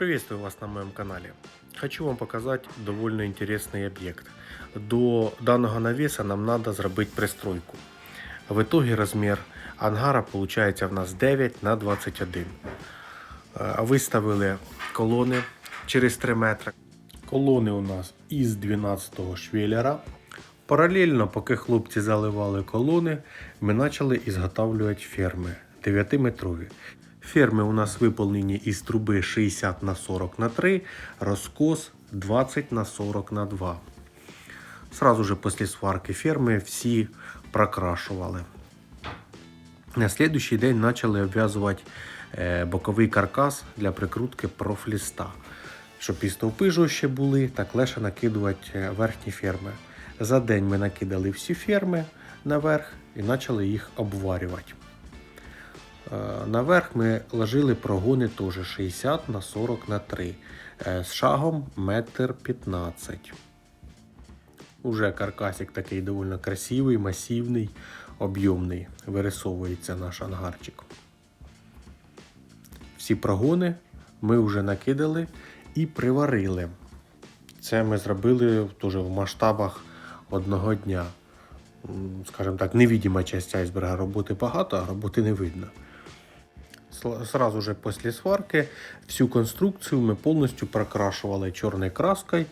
Приветствую вас на моем канале. Хочу вам показать довольно интересный объект. До данного навеса нам надо зробити пристройку. В итоге размер ангара получается в нас 9 на 21. Е, Виставили колони через 3 метри. Колони у нас із 12 швеллера. Паралельно, поки хлопці заливали колони, ми почали ізготавлювати ферми 9-метрові. Ферми у нас виповнені із труби 60 на 40 на 3, розкос 20 на 40 на 2. Сразу же після сварки ферми всі прокрашували. На слідуючий день почали обв'язувати е, боковий каркас для прикрутки профліста. Щоб і стовпи жорстче були, так легше накидувати е, верхні ферми. За день ми накидали всі ферми наверх і почали їх обварювати. Е, Наверх ми ложили прогони теж 60 на 40 на 3 е, з шагом 1,15 м. Уже каркасик такий доволі красивий, масивний, об'ємний. Вирисовується наш ангарчик. Всі прогони ми вже накидали і приварили. Це ми зробили теж в масштабах одного дня. Скажімо так, невидима часть айсберга роботи багато, а роботи не видно. Сразу же після сварки всю конструкцію ми повністю прокрашували чорною краскою.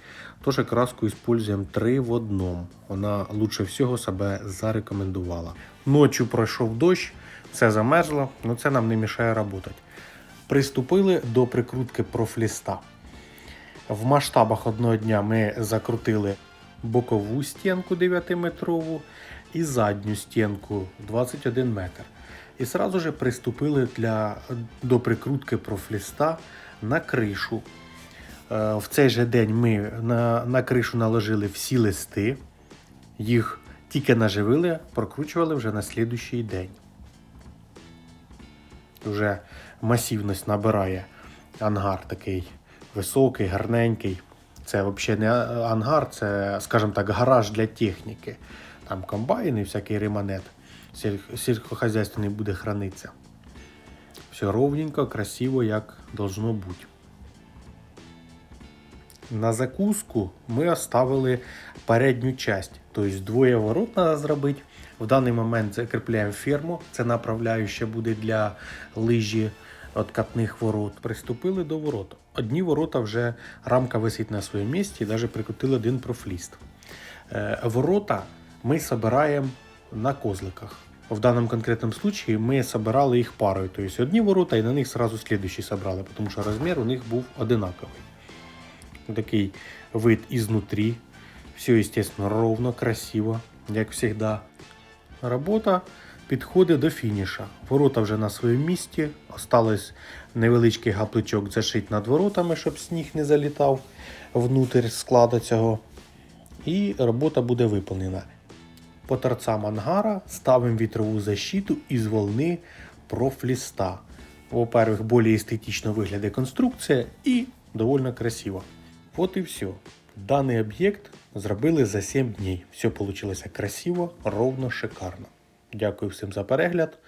Тож краску используємо 3 в одному. Вона лучше всього себе зарекомендувала. Ночі пройшов дощ, все замерзло, але це нам не мішає працювати. Приступили до прикрутки профліста. В масштабах одного дня ми закрутили бокову стінку 9-метрову і задню стінку 21 метр. І сразу же приступили для, до прикрутки профліста на кришу. Е, В цей же день ми на, на кришу наложили всі листи, їх тільки наживили, прокручували вже на слідуючий день. Вже масивність набирає ангар такий високий, гарненький. Це взагалі не ангар, це, скажімо так, гараж для техніки. Там комбайн і всякий ремонет сільськохозяйственний буде хранитися. Все ровненько, красиво, як должно бути. На закуску ми оставили передню часть, тобто двоє ворот треба зробити. В даний момент закріпляємо ферму, це направляюча буде для лижі откатних ворот. Приступили до ворот. Одні ворота вже рамка висить на своєму місці, і навіть прикрутили один профліст. Е, Ворота ми збираємо на козликах. В даному конкретному случаї ми собирали їх парою, тобто одні ворота і на них сразу слідуючі собрали, тому що розмір у них був одинаковий. Такий вид изнутри. Все, естественно, ровно, красиво, як завжди. Робота підходить до фініша. Ворота вже на своєму місці. Осталось невеличкий гапличок зашити над воротами, щоб сніг не залітав внутрь складу цього. І робота буде виконана. По торцам ангара ставимо вітрову защиту із волни профліста. Во-первых, более естетично виглядає конструкція і довольно красиво. От і все. Даний об'єкт зробили за 7 днів. Все вийшло красиво, ровно, шикарно. Дякую всім за перегляд.